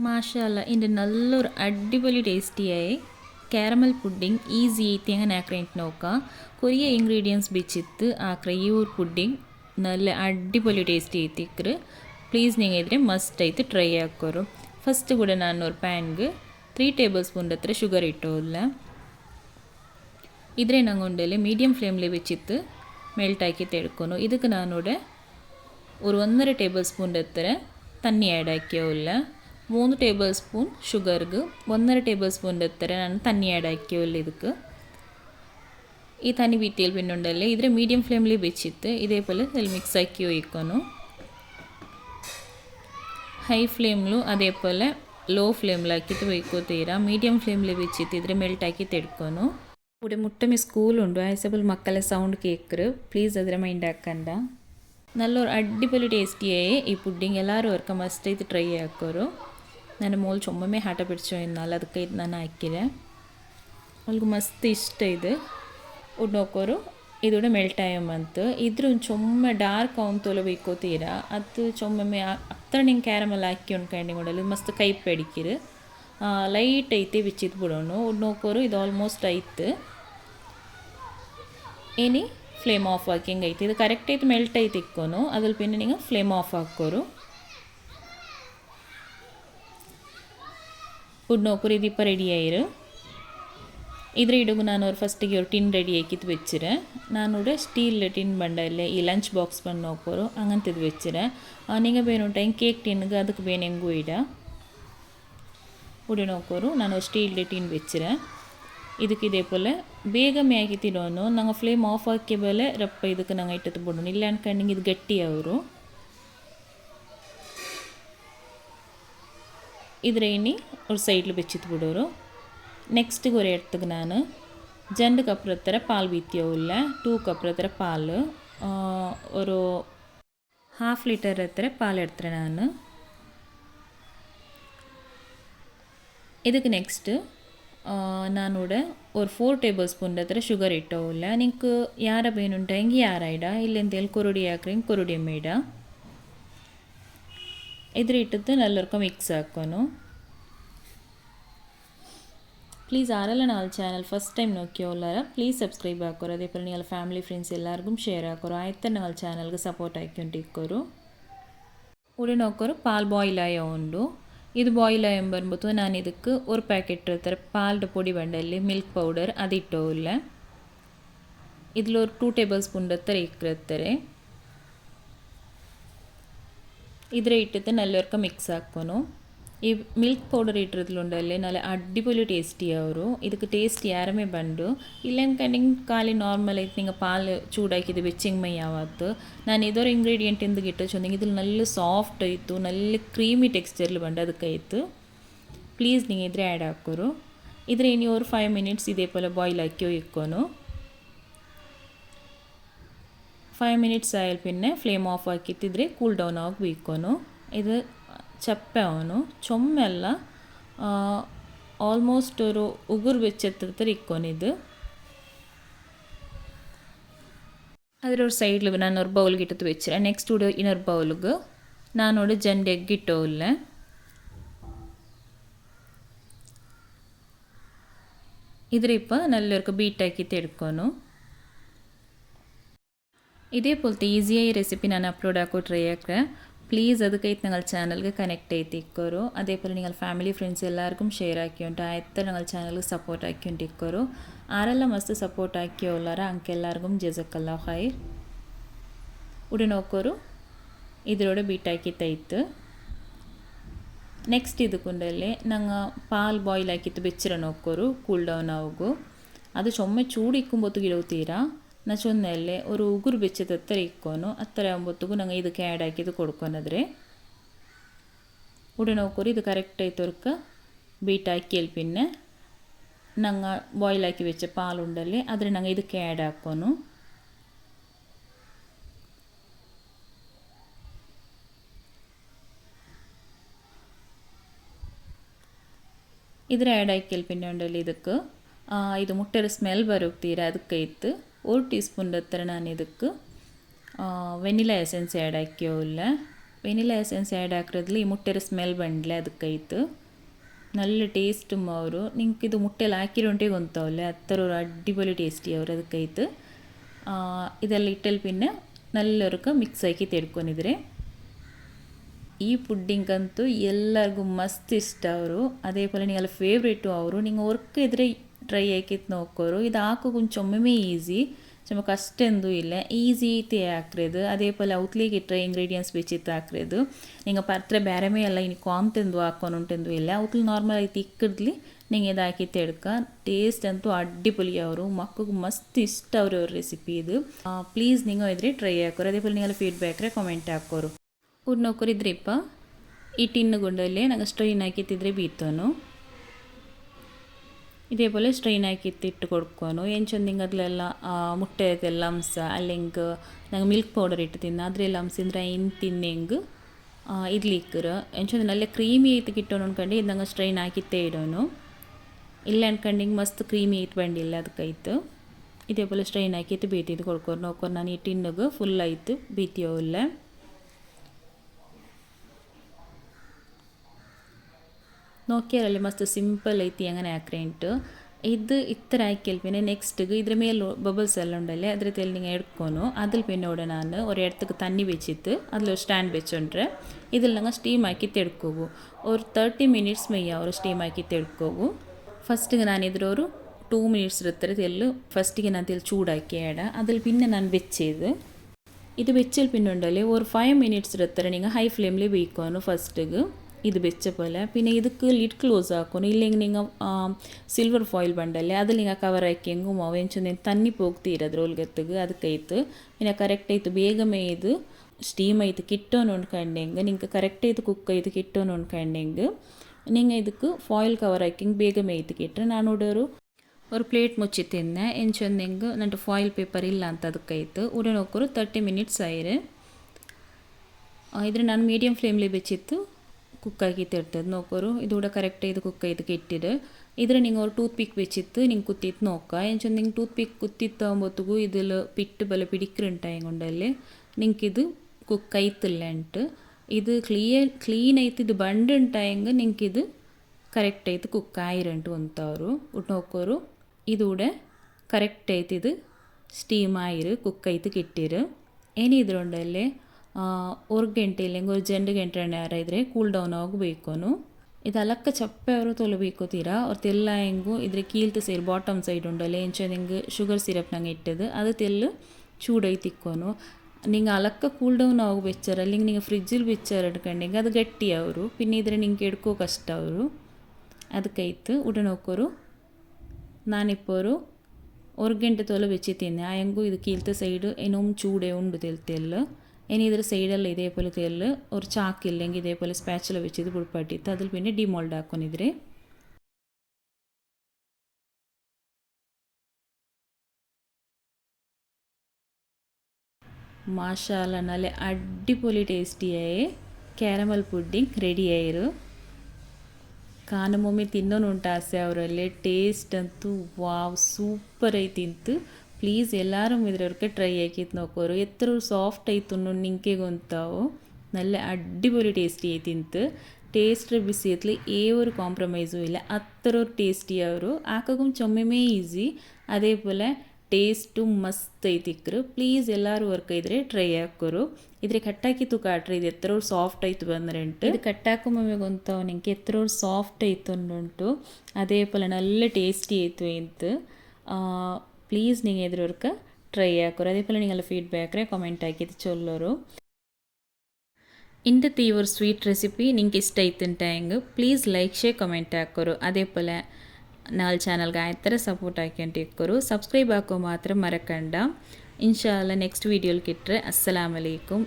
മാഷല്ല ഇതിൻ്റെ നല്ലൊരു അടിപൊളി ടേസ്റ്റിയായി ക്യാരമൽ പുഡിംഗ് ഈസി ആയിട്ട് എങ്ങനെ ആക്കറേറ്റ് നോക്കാം കുറേ ഇൻഗ്രീഡിയൻസ് വെച്ചിട്ട് ആക്ര ഈ ഒരു പുഡിംഗ് നല്ല ಅಡ್ಡಿಪೊಲಿ ಟೇಸ್ಟಿ ಐತಿಕ್ರು ಪ್ಲೀಸ್ ನೀವು ಇದ್ರೆ ಮಸ್ಟ್ ಐತೆ ಟ್ರೈ ಹಾಕೋರು ಫಸ್ಟ್ ಕೂಡ ನಾನು ஒரு ಪ್ಯಾನ್ಗೆ ತ್ರೀ ಟೇಬಲ್ ಸ್ಪೂನ್ ಹತ್ರ ಶುಗರ್ ಇಟ್ಟೋಲ್ಲ ಇದ್ರೆ ನಂಗೆ ಉಂಡಲ್ಲಿ ಮೀಡಿಯಮ್ ಫ್ಲೇಮ್ಲಿ വെച്ചിട്ട് മെൽറ്റ് ആക്കിയിട്ട് എടുക്കുന്നു ഇതൊക്കെ ഞാനിവിടെ ഒരു ഒന്നര ടേബിൾ സ്പൂണിൻ്റെ അത്ര തണ്ണി ആഡ് ആക്കിയോല്ല മൂന്ന് ടേബിൾ സ്പൂൺ ഷുഗർക്ക് ഒന്നര ടേബിൾ സ്പൂണിന്റെ ഉത്തരനാണ് തന്നി ആഡ് ആക്കിയല്ലേ ഇതുക്ക്. ഈ തനി ബീറ്റിയിൽ പിന്നെ ഉണ്ടല്ലേ? ഇതിൽ മീഡിയം ഫ്ലെയിമിൽ വെച്ചിട്ട് ഇതേപോലെ മിക്സ് ആക്കി ഒഴിക്കുന്നു. ഹൈ ഫ്ലെയിമിലും അതേപോലെ ലോ ഫ്ലെയിമിലാക്കിയിട്ട് ഒഴിക്കോ തീരാ. മീഡിയം ഫ്ലെയിമിൽ വെച്ചിട്ട് ഇതിൽ മെൽട്ടാക്കിയിട്ട് എടുക്കുന്നു ഇവിടെ മുട്ടമി സ്കൂളുണ്ട് ആയസബിൾ മക്കളെ സൗണ്ട് കേൾക്കരു പ്ലീസ് അതിൽ മൈൻഡ് ആക്കണ്ട. നല്ലൊരു അടിപൊളി ടേസ്റ്റിയായി ഈ പുഡിങ് എല്ലാവരും അവർക്ക് മസ്റ്റ് ചെയ്ത് ട്രൈ ആക്കൊരു ನನ್ನ ಮೋಲ್ ಚೊಮ್ಮೆ ಹಾಟ ಬಿಡ್ಸೋ ಇದ್ನಲ್ಲ ಅದಕ್ಕೆ ಇದು ನಾನು ಹಾಕಿದೆ ಅವ್ಳಿಗೆ ಮಸ್ತ್ ಇಷ್ಟ ಇದು ಉಣ್ಣೋಕೋರು ಇದೊಡೆ ಮೆಲ್ಟಾಯಮ್ ಅಂತ ಇದ್ರ ಚೊಮ್ಮೆ ಡಾರ್ಕ್ ಅವ್ನು ತೊಲಬೇಕೋತೀರ ಅದು ಚೊಮ್ಮೊಮ್ಮೆ ಅತ್ತ ನಿಂಗೆ ಕ್ಯಾರಮಲ್ ಹಾಕಿ ಉಣ್ಕಂಡು ಕೊಡಲು ಮಸ್ತ್ ಕೈ ಪೆಡಿಕಿರು ಲೈಟ್ ಐತೆ ಬಿಚ್ಚಿದ್ ಬಿಡೋನು ಉಣ್ಣೋಕೋರು ಇದು ಆಲ್ಮೋಸ್ಟ್ ಆಯ್ತು ಏನಿ ಫ್ಲೇಮ್ ಆಫ್ ಹಾಕಿಂಗ್ ಐತಿ ಇದು ಕರೆಕ್ಟ್ ಐತೆ ಮೆಲ್ಟ್ ಐತೆ ಇಕ್ಕೋನು ಅದ್ರ ಪಿನ್ನ ನೀವು ಫ್ಲೇಮ್ ಆಫ್ ಹಾಕೋರು ಫುಡ್ ನೌಕರಿ ದಿಪ್ಪ ರೆಡಿ ಆಯಿರು ಇದ್ರ ಇಡುಗು ನಾನು ಅವ್ರು ಫಸ್ಟಿಗೆ ಅವ್ರು ಟಿನ್ ರೆಡಿ ಹಾಕಿದ್ ಬೆಚ್ಚಿರ ನಾನು ಸ್ಟೀಲ್ ಟಿನ್ ಬಂಡಲ್ಲೇ ಈ ಲಂಚ್ ಬಾಕ್ಸ್ ಬಂದು ನೋಕೋರು ಹಂಗಂತಿದ್ ವೆಚ್ಚಿರೆ ಅವನಿಗೆ ಬೇನು ಟೈಮ್ ಕೇಕ್ ಟಿನ್ಗೆ ಅದಕ್ಕೆ ಬೇನೆ ಹೆಂಗೂ ಇಡ ಉಡಿ ನೋಕೋರು ನಾನು ಸ್ಟೀಲ್ ಟಿನ್ ಬೆಚ್ಚಿರ ಇದಕ್ಕೆ இதே போல் ಬೇಗಮೆ ಹಾಕಿ ತಿನ್ನೋನು ನಂಗೆ ಫ್ಲೇಮ್ ಆಫ್ ಹಾಕಿ ಬೆಲೆ ರಪ್ಪ ಇದಕ್ಕೆ ನಂಗೆ ಇಟ್ಟದ್ದು ಬಿಡೋಣ ಇಲ್ಲ ಅನ್ಕಂಡು ಇದು ಗಟ್ಟಿ ಅವರು ಇದು ಇನಿ ஒரு ಸೈಡ್ಲು ಬೆಚ್ಚಿತ್ತು ಬಿಡೋರು ನೆಕ್ಸ್ಟಿಗೆ ஒரு இடத்துக்கு நான் ஜண்டுக்கு அப்புறம் தர பால் வீத்தியோ இல்லை டூக்கு அப்புறம் தர பால் ஒரு ಹಾಫ್ ಲೀಟರ್ ಹತ್ತಿರ ಪಾಲು ಎಡ್ತರೆ ನಾನು ಇದಕ್ಕೆ ನೆಕ್ಸ್ಟ್ ನಾನೂಡ ஒரு ஃபோர் டேபிள் ஸ்பூன் இடத்துல சுகர் இட்டோ இல்லை நீங்கள் யாரை வேணுன்ட்டா இங்கே யாராயிடா இல்லை இந்த கொருடி ஆக்குறீங்க கொருடியம் மேடா ಎದುರಿಟ್ಟಿದ್ದು ನಲ್ಲವರ್ಕು ಮಿಕ್ಸ್ ಹಾಕೋನು ಪ್ಲೀಸ್ ಆರ್ ಎಲ್ ನಾಲ್ ಚಾನಲ್ ಫಸ್ಟ್ ಟೈಮ್ ನೋಕ್ಕಿಯೋಲ್ಲಾರ ಪ್ಲೀಸ್ ಸಬ್ಸ್ಕ್ರೈಬ್ ಹಾಕೋರು ಅದೇ ಪರಿ ನೀಲ್ಲ ಫ್ಯಾಮಿಲಿ ಫ್ರೆಂಡ್ಸ್ ಎಲ್ಲರಿಗೂ ಶೇರ್ ಹಾಕೋರು ಆಯ್ತು ನಾಲ್ ಚಾನಲ್ಗೆ ಸಪೋರ್ಟ್ ಹಾಕ್ಕೊಂಡಿಕ್ಕೋರು ಉಡಿನ ಹಾಕೋರು ಪಾಲ್ ಬಾಯ್ಲ್ ಆಯೋ ಉಂಡು ಇದು ಬಾಯ್ಲ್ ಎಂಬನ್ಬಿಟ್ಟು ನಾನು ಇದಕ್ಕೆ ஒரு ಪ್ಯಾಕೆಟ್ ಇರ್ತಾರೆ பால்ட பொடி பண்டல்லி மில்க் பவுடர் அது இட்டோ இல்லை இதில் ஒரு டூ டேபிள் ஸ்பூன் ரத்தரை இருக்கிறத்தரை ಇದರ ഇട്ടിട്ട് നല്ലവർക്ക് ಮಿಕ್ಸ್ ಹಾಕ್ಕೊನು ಈ ಮಿಲ್ಕ್ ಪೌಡರ್ ಇಟ್ಟಿರೋದ್ಲುಂಡಲ್ಲಿ ನಲ್ಲ ಅಡ್ಡಿಪೊಲಿ ಟೇಸ್ಟಿ ಅವರು ಇದಕ್ಕೆ ಟೇಸ್ಟ್ ಯಾರಮೇ ಬಂಡು ಇಲ್ಲಂಕಂಡಿಂಗ್ ಖಾಲಿ ನಾರ್ಮಲ್ ಐತೆ ನಿಂಗೆ ಪಾಲು ಚೂಡಾಕಿದ್ದು ಬೆಚ್ಚಿಂಗ್ಮೈ ಯಾವತ್ತು ನಾನು ಇದೊರ ಇಂಗ್ರೀಡಿಯೆಂಟ್ ಎಂದು ಗಿಟ್ಟಚೊಂದಿಂಗೆ ಇದ್ರ ನಲ್ಲ ಸಾಫ್ಟ್ ಆಯಿತು ನಲ್ಲ ಕ್ರೀಮಿ ಟೆಕ್ಸ್ಚರ್ಲಿ ಬಂಡು ಅದಕ್ಕಾಯಿತು ಪ್ಲೀಸ್ ನೀವು ಇದ್ರೆ ಆ್ಯಡ್ ಹಾಕೋರು ಇದ್ರೆ ಇನಿ ಒಂದು ಫೈವ್ ಮಿನಿಟ್ಸ್ ಇದೇ ಪೋಲ ಬಾಯ್ಲ್ ಹಾಕಿ ಇಕ್ಕೋನು ಫೈವ್ ಮಿನಿಟ್ಸ್ ಆಯಿಲ್ ಪಿನ್ನೆ ಫ್ಲೇಮ್ ಆಫ್ ಹಾಕಿತ್ತಿದ್ರೆ ಕೂಲ್ ಡೌನ್ ಆಗಬೇಕನು ಇದು ಚಪ್ಪೆ ಅವನು. ಚೊಮ್ಮೆಲ್ಲ ಆಲ್ಮೋಸ್ಟ್ ಅವರು ಉಗುರು ಬೆಚ್ಚತ್ರ ಇಕ್ಕೊನಿದ್ದು ಅದ್ರ ಅವ್ರ ಸೈಡ್ಲು ನಾನು ಅವ್ರ ಬೌಲ್ಗೆ ಇಟ್ಟದ್ದು ಬೆಚ್ಚರೆ. ನೆಕ್ಸ್ಟ್ ಉಡ ಇನ್ನೊರ್ ಬೌಲ್ಗೆ ನಾನೋಡು ಜಂಡೆ ಎಗ್ಗಿಟ್ಟೋಲ್ಲ ഇതിലിപ്പോൾ ಬೀಟ್ ಹಾಕಿ ತಿಡ್ಕೊನು. ಇದೇಪೋಲತೆ ഈസിയായി റെസിപ്പി ഞാൻ അപ്ലോഡ് ಹಾಕೋ ട്രൈ ಹಾಕ ಪ್ಲೀಸ್ ಅದಕ್ಕೈತೆ ನಂಗೆ ಚಾನಲ್ಗೆ ಕನೆಕ್ಟ್ ಐತಿ ಇಕ್ಕೋರು അതേപോലെ നിങ്ങൾ ഫാമിലി ഫ്രണ്ട്സ് എല്ലാവർക്കും ഷെയർ ആക്കിയോണ്ട് ആയത്തെ ഞങ്ങൾ ചാനലിൽ സപ്പോർട്ട് ആക്കിയോണ്ട് ഇക്കോരു ആരെല്ലാം മസ്ത് സപ്പോർട്ട് ആക്കിയോ ഉള്ളാര അങ്കെല്ലാവർക്കും ജസക്കല്ല ഹൈർ ഉടനെ നോക്കോരു. ഇതിലൂടെ ബീട്ടാക്കി തൈത്ത് ನೆಕ್ಸ್ಟ್ ಇದಕ್ಕೂಂಡಲ್ಲಿ ನಂಗೆ ಪಾಲ್ ಬಾಯ್ಲ್ ಹಾಕಿತ್ತು ಬೆಚ್ಚರ ನೋಕ್ಕೋರು ಕೂಲ್ ಡೌನ್ ಆಗೋಗು ಅದು ಚೊಮ್ಮೆ ಚೂಡು ಇಕ್ಕಂಬೋತು ಗಿಡವು ಗಿಡವುತ್ತೀರಾ ನಚೊಂದಲ್ಲೇ ഒരു ಉಗುರು ಬೆಚ್ಚದ ಹತ್ರ ಇಕ್ಕೋನು ಹತ್ತರ ಒಂಬತ್ತಿಗೂ ನಂಗೆ ಇದಕ್ಕೆ ಆ್ಯಡ್ ಹಾಕಿದ್ದು ಕೊಡ್ಕೊನದ್ರೆ ಉಡಿ ನೋಕೋರು ಇದು ಕರೆಕ್ಟ್ ಆಯ್ತೊರ್ಕ ಬೀಟ್ ಹಾಕಿ പിന്നെ ನಂಗೆ ಬಾಯ್ಲ್ ಹಾಕಿ വെച്ച പാലുണ്ടല്ലേ അതിൽ ഞങ്ങൾ ಇದಕ್ಕೆ ಆ್ಯಡ್ ಹಾಕೋನು ಇದ್ರ ಆ್ಯಡ್ ಹಾಕಿ പിന്നെ ഉണ്ടല്ലോ ಇದಕ್ಕೆ ಇದು ಮುಟ್ಟೆರ ಸ್ಮೆಲ್ ಬರೋಗ್ತೀರ ಅದಕ್ಕೆ ಇತ್ತು ಒಂದು ಟೀ ಸ್ಪೂನ್ ಹತ್ತಿರ ನಾನು ಇದಕ್ಕೆ ವೆನಿಲಾ ಎಸೆನ್ಸ್ ಆ್ಯಡ್ ಹಾಕ್ಯೋಲ್ಲ ವೆನಿಲಾ ಎಸೆನ್ಸ್ ಆ್ಯಡ್ ಹಾಕಿರೋದ್ಲಿ ಈ ಮುಟ್ಟೆ ಸ್ಮೆಲ್ ಬಂಡ್ಲೆ ಅದಕ್ಕೆ ಆಯಿತು ನಲ್ಲ ಟೇಸ್ಟ್ ಅವರು ನಿಂಗೆ ಇದು ಮುಟ್ಟೆಲ್ಲ ಹಾಕಿರೋಂಟೆ ಗೊಂತಾವಲ್ಲೇ ಹತ್ತರವ್ರು ಅಡ್ಡಿಬಳಿ ಟೇಸ್ಟಿ ಅವರು ಅದಕ್ಕೆ ಆಯಿತು ಇದೆಲ್ಲ ಇಟ್ಟಲ್ ಪಿನ್ನ ನಲ್ಲರ್ಗ ಮಿಕ್ಸ್ ಹಾಕಿ ತೆಡ್ಕೊಂಡಿದ್ರೆ ಈ ಪುಡ್ಡಿಂಗಂತೂ ಎಲ್ಲರಿಗೂ ಮಸ್ತ್ ಇಷ್ಟ ಅವರು ಅದೇ ಪಲ ನಿಲ್ಲ ಫೇವ್ರೇಟು ಅವರು ನಿಂಗೆ ವರ್ಕ್ ಇದ್ದರೆ ಟ್ರೈ ಏಕಿತ್ತು ನೋಕೋರು ಇದು ಹಾಕೋಕೊಂಚೊಮ್ಮೆ ಈಸಿ. ಚಮಕ್ ಅಷ್ಟೆಂದು ಇಲ್ಲ. ಈಸಿ ಐತಿ ಹಾಕ್ರದು. ಅದೇ ಪೋಲೆ ಅವತ್ಲಿಗೆ ಇಟ್ಟರೆ ಇಂಗ್ರೀಡಿಯೆಂಟ್ಸ್ ಬಿಚ್ಚಿತ್ತು ಹಾಕ್ರದು. ನಿಂಗೆ ಪರ್ತ್ರೆ ಬೇರೆಮೇ ಅಲ್ಲ ಇನ್ನು ಕಾಮ್ತೆಂದು ಹಾಕೊನುಂಟೆಂದು ಇಲ್ಲ. ಔತ್ಲಿ ನಾರ್ಮಲ್ ಆಗಿ ತಿಕ್ಕಿದ್ಲಿ ನಿಂಗೆ ಇದು ಹಾಕಿ ತೆಡ್ಕ. ಟೇಸ್ಟ್ ಅಂತೂ ಅಡ್ಡಿಪುಲಿ ಅವರು. ಮಕ್ಕಳಿಗೆ ಮಸ್ತ್ ಇಷ್ಟ ಅವ್ರ ರೆಸಿಪಿ ಇದು. ಪ್ಲೀಸ್ ನಿಂಗೆ ಇದ್ರಿ ಟ್ರೈ ಹಾಕೋರು. ಅದೇ ಪೋಲೆ ನಿಂಗೆಲ್ಲ ಫೀಡ್ಬ್ಯಾಕ್ರೆ ಕಾಮೆಂಟ್ ಹಾಕೋರು ಊರ್ನೋಕೋರು ಇದ್ರಿಪ್ಪ ಈ ಟಿನ್ನು ಗುಂಡಲ್ಲಿ ನಂಗೆ ಸ್ಟ್ರೈನ್ ಇನ್ನು ಹಾಕಿತ್ತಿದ್ರೆ ಬೀತೋನು. ഇതേപോലെ സ്ട്രെയിൻ ആക്കിയിട്ട് കൊടുക്കുകയാണ് ಏನು ಚಂದ ಹಿಂಗದ್ಲೆಲ್ಲ ಮುಟ್ಟೆದೆಲ್ಲ ಇದೆ ಅಲ್ಲಿ ಹಿಂಗೆ ನಂಗೆ ಮಿಲ್ಕ್ ಪೌಡರ್ ಇಟ್ಟು ತಿನ್ನ ಅದರಲ್ಲಿ ಅಂಸಿಂದ್ರೆ ಏನು ತಿನ್ನೆಂಗೆ ಇರ್ಲಿಕ್ಕರ. ಎಂಚಂದ್ರೆ ನಲ್ಲೆ ಕ್ರೀಮಿ ಐತಿ ಕಿಟ್ಟೋನು ಅನ್ಕಂಡು ಇದಂಗೆ ಸ್ಟ್ರೈನ್ ಹಾಕಿತ್ತೇ ಇಡೋನು. ಇಲ್ಲ ಅನ್ಕಂಡು ಹಿಂಗೆ ಮಸ್ತ್ ಕ್ರೀಮಿ ಐತಿ ಬಂಡಿಲ್ಲ ಅದಕ್ಕೈತು ಇದೇ ಪೋಲೆ ಸ್ಟ್ರೈನ್ ಹಾಕಿತ್ತು ಬೀತಿದ್ದು ಕೊಡ್ಕೊರು ನೋಡ್ಕೊಂಡು ನಾನು ಈ ಫುಲ್ ಆಯ್ತು ಆಯಿತು ಬೀತಿಯೋಲ್ಲ ನೋಡ್ಯಾರಲ್ಲಿ ಮಸ್ತ್ ಸಿಂಪಲ್ ಐತಿ ಅಂಗನೆ ಆಕ್ರೆಂಟ್ ಇದು ಇತ್ತರ ಆಯ್ಕೆಲ್ പിന്നെ നെക്സ്റ്റ് ഇതിന് മേലെ ബബിൾസ് എല്ലാം ഉണ്ടല്ലേ അതിൽ തെല്ലി നിങ്ങൾ എടുക്കോനു അതിൽ പിന്നോട് ഒരു ഒരിടത്തേക്ക് തണ്ണി വെച്ചിട്ട് അതിലൊരു സ്റ്റാൻഡ് വെച്ചോണ്ട് ഇതിൽ നിങ്ങൾ സ്റ്റീം ആക്കി എടുക്കൂ ഒരു തേർട്ടി മിനിറ്റ്സ് മെയ്യ ഒരു സ്റ്റീം ആക്കി എടുക്കൂ ഫസ്റ്റ് ഞാൻ ഇതിലൊരു ടു മിനിറ്റ്സ് ഇത്ര തെല്ല് ഫസ്റ്റിക്ക് ഞാൻ തെല്ല് ചൂടാക്കിയാട. അതിൽ പിന്നെ ഞാൻ വെച്ചത്. ഇത് വെച്ചാൽ പിന്നുണ്ടല്ലേ ഒരു ഫൈവ് മിനിറ്റ്സ് ഇത്ര നിങ്ങൾ ഹൈ ഫ്ലെയിമിൽ വെയ്ക്കോനു ഫസ്റ്റ് ഇത് വെച്ച പോലെ പിന്നെ ഇതൊക്കെ ലിഡ് ക്ലോസ് ആക്കണം ഇല്ലെങ്കിൽ നിങ്ങൾ ಸಿಲ್ವರ್ ಫಾಯಿಲ್ ಬಂಡಲ್ಲಿ ಅದು ಹಿಂಗೆ ಕವರ್ ಹಾಕಿ ಹೆಂಗು ಮಾವು ಎಂಚೊಂದೇನು ತನ್ನಿ ಹೋಗ್ತೀರ ಅದ್ರ ಒಲ್ಗತ್ತಗೆ ಅದಕ್ಕೈತು ಇನ್ನು ಕರೆಕ್ಟ್ ಆಯ್ತು ಬೇಗ ಮೇಯ್ದು ಸ್ಟೀಮ್ ಆಯ್ತು ಕಿಟ್ಟೋನು ಉಣ್ಕಂಡೆಂಗೆ ನಿಂಗೆ ಕರೆಕ್ಟ್ ಆಯ್ತು ಕುಕ್ ಆಯ್ತು ಕಿಟ್ಟೋನು ಉಣ್ಕಂಡೆಂಗೆ நீங்கள் இதுக்கு ஃபாயில் கவர் ஆக்கிங் பேகமே எத்துக்கிட்டு நானோட ஒரு ஒரு ಪ್ಲೇಟ್ ಮುಚ್ಚಿ ತಿನ್ನೆ ಎಂಚೊಂದು ಹೆಂಗೆ ನಂಟು ಫಾಯಿಲ್ ಪೇಪರ್ ಇಲ್ಲ ಅಂತ ಅದಕ್ಕೈತು ಉಡನ್ ಹೋಗೋರು ತರ್ಟಿ ಮಿನಿಟ್ಸ್ ಆಯಿರು ಇದ್ರೆ ನಾನು ಮೀಡಿಯಮ್ ಫ್ಲೇಮ್ಲಿ ಬೆಚ್ಚಿತ್ತು ಕುಕ್ಕಾಕಿತ್ತು ಇರ್ತದೆ ನೋಕೋರು ಇದು ಕೂಡ ಕರೆಕ್ಟ್ ಇದು ಕುಕ್ಕ ಇದಕ್ಕೆ ಇಟ್ಟಿದ್ದು ಇದರ ನಿಂಗೆ ಅವ್ರು ಟೂತ್ ಪಿಕ್ വെച്ചിട്ട് ನಿಂಗೆ ಕುತ್ತಿತ್ತು ನೋಕ ಎಂಚೊಂದು ನಿಂಗೆ ಟೂತ್ ಪಿಕ್ കുത്തിത്താകുമ്പോഴത്തേക്കും ഇതിൽ പിട്ട് പോലെ പിടിക്കുന്നുണ്ടായും കൊണ്ടല്ലേ നിങ്ങൾക്കിത് കുക്കായിത്തില്ല എന്നിട്ട് ഇത് ക്ലിയർ ക്ലീൻ ആയിട്ട് ഇത് ബണ്ട് ഉണ്ടായെങ്കിൽ നിങ്ങൾക്കിത് ಕರೆಕ್ಟ್ ಆಯ್ತು ಕುಕ್ ಆಯಿರಂಟು ಅಂತವರು ಉಟ್ನೋಕೋರು ಇದು ಕೂಡ ಕರೆಕ್ಟ್ ಆಯ್ತು ಇದು ಸ್ಟೀಮ್ ಆಯಿರು ಕುಕ್ ಆಯ್ತು ಕಿಟ್ಟಿರು ಏನಿದ್ರುಂಡಲ್ಲೇ ഒരു ಗಂಟೆ ಇಲ್ಲೆಂಗೆ ಒಂದು ಜಂಡು ಗಂಟೆ ಯಾರ ಇದ್ದರೆ ಕೂಲ್ ಡೌನ್ ಆಗಬೇಕು ಇದು ಅಲಕ್ಕ ಚಪ್ಪೆ ಅವರು ತೊಲಬೇಕು ತೀರಾ ಅವ್ರು ತೆಲ್ಲ ಹೆಂಗು ಇದ್ರೆ ಕೀಲ್ತ ಸೇರಿ ಬಾಟಮ್ ಸೈಡ್ ಉಂಡಲ್ಲ ಎಂಚದ ಹೆಂಗೆ ಶುಗರ್ ಸಿರಪ್ ನಂಗೆ ಇಟ್ಟದ್ದು ಅದು ತೆಲ್ಲು ಚೂಡೈ ತಿಕ್ಕೋನು ನಿಂಗೆ ಅಲಕ್ಕ ಕೂಲ್ ಡೌನ್ ಆಗಿ ಬೆಚ್ಚಾರ ಅಲ್ಲಿಗೆ ನಿಂಗೆ ಫ್ರಿಜ್ಜಲ್ಲಿ ಬೆಚ್ಚಾರ ಇಟ್ಕೊಂಡೆಂಗೆ ಅದು ಗಟ್ಟಿ ಅವರು ಪಿನ್ನ ಇದ್ರೆ ನಿಂಗೆ ಎಡ್ಕೋ ಕಷ್ಟ ಅವರು ಅದಕ್ಕೈತು ಉಡನೋಕೋರು ನಾನಿಪ್ಪೋರು ஒரு கெண்டு தோலை வச்சு தின்னேன் எங்கும் இது ಇದು ಕೀಲ್ತ இன்னும் சூடே ಚೂಡೆ தெல் தெல்லு ഇനി ഇതിൽ സൈഡെല്ലാം ഇതേപോലെ തേലിൽ ഒരു ചാക്കില്ലെങ്കിൽ ഇതേപോലെ സ്പാച്ചിൽ വെച്ച് ഇത് പുളിപ്പാട്ടിയിട്ട് അതിൽ പിന്നെ ഡിമോൾഡ് ആക്കും ഇതിൽ മാഷാല നല്ല അടിപൊളി ടേസ്റ്റിയായ ಕ್ಯಾರಮಲ್ ಪುಡ್ಡಿಂಗ್ ರೆಡಿ ಆಯಿರು ಕಾನಮೊಮ್ಮೆ ತಿನ್ನೋನುಂಟು ಆಸೆ ಅವರಲ್ಲಿ ಟೇಸ್ಟ್ ಅಂತೂ ವಾವ್ ಸೂಪರ್ ಐತಿಂತು ಪ್ಲೀಸ್ ಎಲ್ಲರೂ ಇದ್ರವ್ರಿಗೆ ಟ್ರೈ ಹಾಕಿತ್ತು ನೋಕೋರು ಎತ್ತರ ಸಾಫ್ಟ್ ಆಯಿತು ನಿಂಕೆಗೊಂತಾವು. ನಲ್ಲ ಅಡ್ಡಿಪೊಲಿ ಟೇಸ್ಟಿ ಆಯ್ತಿಂತು ಟೇಸ್ಟ್ ಬಿಸಿಯತ್ಲಿ ಏವರು ಕಾಂಪ್ರಮೈಸು ಇಲ್ಲ. ಅತ್ತರ ಟೇಸ್ಟಿ ಅವರು. ಆಕಗು ಚೊಮ್ಮೆಮೇ ಈಸಿ ಅದೇ ಪೋಲೆ ಟೇಸ್ಟು ಮಸ್ತ್ ಐತಿಕ್ರು ಪ್ಲೀಸ್ ಎಲ್ಲರೂ ವರ್ಕ್ ಇದ್ರೆ ಟ್ರೈ ಹಾಕೋರು. ಇದ್ರೆ ಕಟ್ಟಾಕಿ ತು ಕಾಟ್ರಿ ಇದು ಎತ್ತರೋರು ಸಾಫ್ಟ್ ಆಯ್ತು ಬಂದ್ರೆಂಟು. ಇದು ಕಟ್ಟಾಕು ಮಮ್ಮಿಗೆ ಒಂತಾವ ನಿಂಗೆ ಎತ್ತರೋರು ಸಾಫ್ಟ್ ಆಯ್ತು ಅನ್ನುಂಟು ಅದೇ ಪೋಲೆ ನಲ್ಲ ಟೇಸ್ಟಿ ಆಯ್ತು ಅಂತ ಪ್ಲೀಸ್ ನೀವು ಎದುರವ್ರಕ್ಕೆ ಟ್ರೈ ಹಾಕೋರು ಅದೇ ಪಲ್ಲ ನಿಂಗೆಲ್ಲ ಫೀಡ್ಬ್ಯಾಕ್ರೆ ಕಾಮೆಂಟ್ ಹಾಕಿದ್ದು ಚೊಲ್ಲೋರು ಇಂಡತಿ ஒரு ஸ்வீட் ரெசிபி நீங்கள் ಇಷ್ಟ ಆಯ್ತಂಟ ಹೆಂಗೆ ಪ್ಲೀಸ್ ಲೈಕ್ ಶೇ ಕಮೆಂಟ್ ಹಾಕೋರು ಅದೇ ಪೋಲೆ ನಾಲ್ ಚಾನಲ್ಗೆ ಆ ಥರ ಸಪೋರ್ಟ್ ಹಾಕ್ಯಂಡು ಇಕ್ಕೋರು ಸಬ್ಸ್ಕ್ರೈಬ್ ಹಾಕೋ ಮಾತ್ರ ಮರಕಂಡ ಇನ್ಶಾಲ್ಲ ನೆಕ್ಸ್ಟ್ ವೀಡಿಯೋಲಿ ಕಿಟ್ರೆ ಅಸ್ಸಲಾಮಲೈಕುಮ್